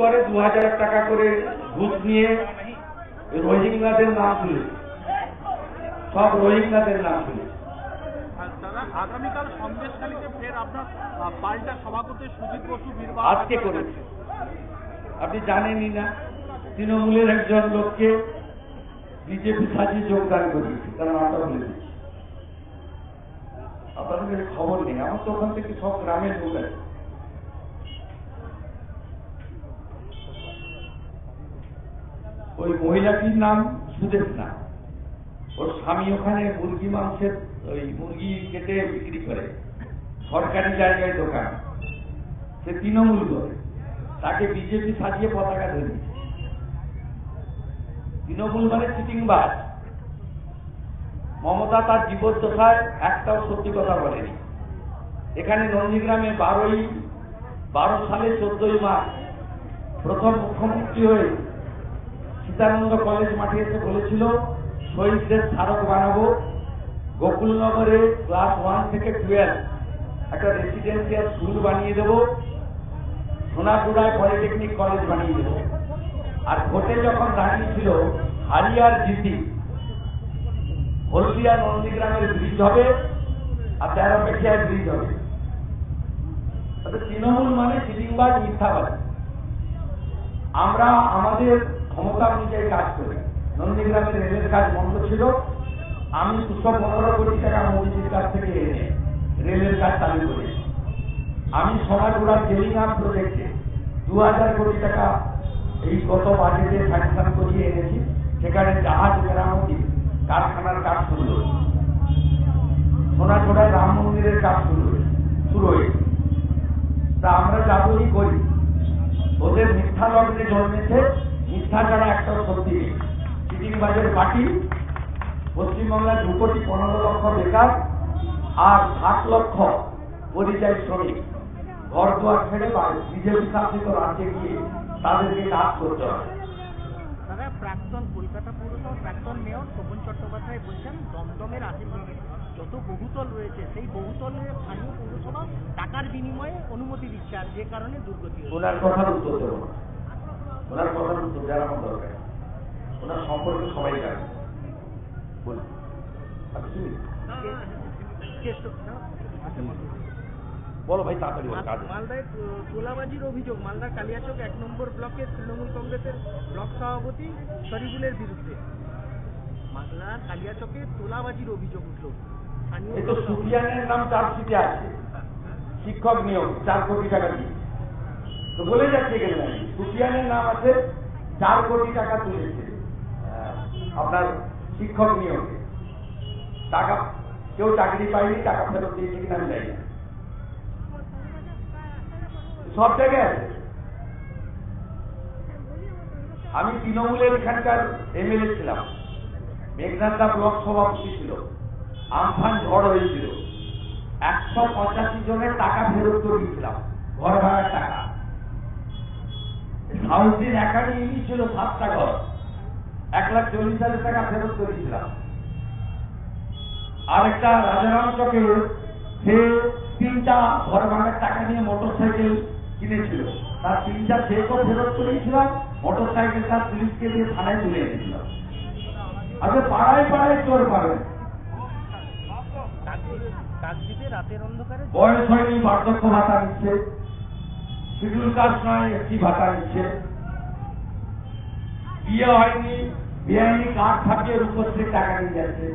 করে দু হাজার টাকা করে ঘুষ নিয়ে রোহিঙ্গাদের নাম তুলেছে সব রোহিঙ্গাদের নাম তুলেছে আর দাদা আগামীকাল সন্দেশখালীতে ফের আপনার পাল্টা সভাপতি সুজিত বসু আজকে করেছে। আপনি জানেনই না তৃণমূলের একজন লোককে বিজেপি সাজিয়ে যোগদান করিয়েছে তার নামটা বলে দিচ্ছি। আপনাদের খবর নেই আমার তো ওখান থেকে সব গ্রামের লোক আছে। ওই মহিলাটির নাম সুদেশনা ওর স্বামী ওখানে মুরগি মাংসের, ওই মুরগি কেটে বিক্রি করে। সরকারি জায়গায় দোকান। সে তৃণমূল করে। তাকে বিজেপি সাজিয়ে পতাকা ধরিয়েছে। তৃণমূল মানে চিটিংবাজ। মমতা তার জীবদ্দশায় একটাও সত্যি কথা বলেনি। এখানে নন্দীগ্রামে বারোই, বারো সালে চোদ্দই মার্চ প্রথম মুখ্যমন্ত্রী হয়ে সীতানন্দ কলেজ মাঠে এসে বলেছিল, শহীদদের স্মারক বানাবো গোকুলনগরে ক্লাস ওয়ান থেকে টুয়েলভ একটা রেসিডেন্সিয়াল স্কুল বানিয়ে দেবো সোনাপুরায় পলিটেকনিক কলেজ বানিয়ে দেবো। আর ভোটে যখন দাঁড়িয়েছিল হারিয়ার জিতি হলদিয়া নন্দীগ্রামের ব্রিজ হবে আর তেরোপেক্ষিয়ায় ব্রিজ হবে। তৃণমূল মানে চিটিংবাজ মিথ্যাবাজ আমরা আমাদের ক্ষমতা অনুযায়ী কাজ করি। নন্দীগ্রামের রেলের কাজ বন্ধ ছিল। আমি দুশো পনেরো কোটি টাকা মোদীজির কাছ থেকে এনে রেলের কাজ চালু করি আমি সোনাগুড়ার জেলিংহাম প্রজেক্টে দু হাজার কোটি টাকা এই গত বাজেটে স্যাংশন করিয়ে এনেছি। সেখানে জাহাজ মেরামতি, কারখানার কাজ শুরু হয়েছে। সোনাচোড়ায় রাম মন্দিরের কাজ শুরু হয়েছে শুরু হয়েছে। তা আমরা যাবই করি? ওদের মিথ্যা লগ্নে জন্মেছে। একটা সত্যি নেই। চিটিংবাজের পার্টি পশ্চিমবাংলার দু কোটি পনেরো লক্ষ বেকার আর ষাট লক্ষ পরিযায়ী শ্রমিক। ঘর দুয়ার ছেড়ে বিজেপি শাসিত রাজ্যে গিয়ে তাদেরকে কাজ করতে হয়। প্রাক্তন কলকাতা পৌরসভার প্রাক্তন মেয়র শোভন চট্টোপাধ্যায় বলছেন দমদমের আশেপাশে যত বহুতল রয়েছে সেই বহুতলের স্থানীয় পৌরসভা টাকার বিনিময়ে অনুমতি দিচ্ছে আর যে কারণে দুর্গতি ওনার কথার উত্তর দেবো। ওনার কথার উত্তর দেওয়ার আমার দরকার। ওনার সম্পর্কে সবাই জানে। বলুন। বলো ভাই তাড়াতাড়ি মালদায় তোলাবাজির অভিযোগ মালদার কালিয়াচক এক নম্বর ব্লকের তৃণমূল কংগ্রেসের ব্লক সভাপতি শরীফুলের বিরুদ্ধে। মালদার কালিয়াচকে তোলাবাজির অভিযোগ উঠল। স্থানীয় এই তো সুফিয়ানের নাম চার্জশিটে আছে। শিক্ষক নিয়োগ চার কোটি টাকা দিয়ে। বলে যাচ্ছে এখানে সুফিয়ানের নাম আছে চার কোটি টাকা তুলেছে। আহ, আপনার শিক্ষক নিয়োগে। টাকা কেউ চাকরি পায়নি টাকা ফেরত দিয়েছে কিনা আমি জানি সব জায়গায় আমি তৃণমূলের এখানকার এমএলএ ছিলাম। মেঘনান্দা ব্লক সভাপতি ছিল। আমফান ঝড় হয়েছিল। একশো পঁচাশি জনের টাকা ফেরত করিয়েছিলাম ঘর ভাড়ার টাকা। সাউথিন একাডেমি ছিল সাতটা ঘর এক লাখ চল্লিশ হাজার টাকা ফেরত করিয়েছিলাম আরেকটা রাজারাম চকে সে তিনটা ঘর ভাড়ার টাকা নিয়ে মোটর সাইকেল কিনেছিল। তার তিনটা চেকও ফেরত করিয়েছিলাম মোটর সাইকেল তার পুলিশকে দিয়ে থানায় তুলে এনেছিলাম। আচ্ছা পাড়ায় পাড়ায় চোর পাবেন রাতের অন্ধকারে বয়স হয়নি বার্ধক্য ভাতা নিচ্ছে। শিডিউল কাস্ট নয় একটি ভাতা দিচ্ছে বিয়ে হয়নি বেআইনি কার্ড থাকে রূপশ্রীর টাকা নিয়ে যাচ্ছে।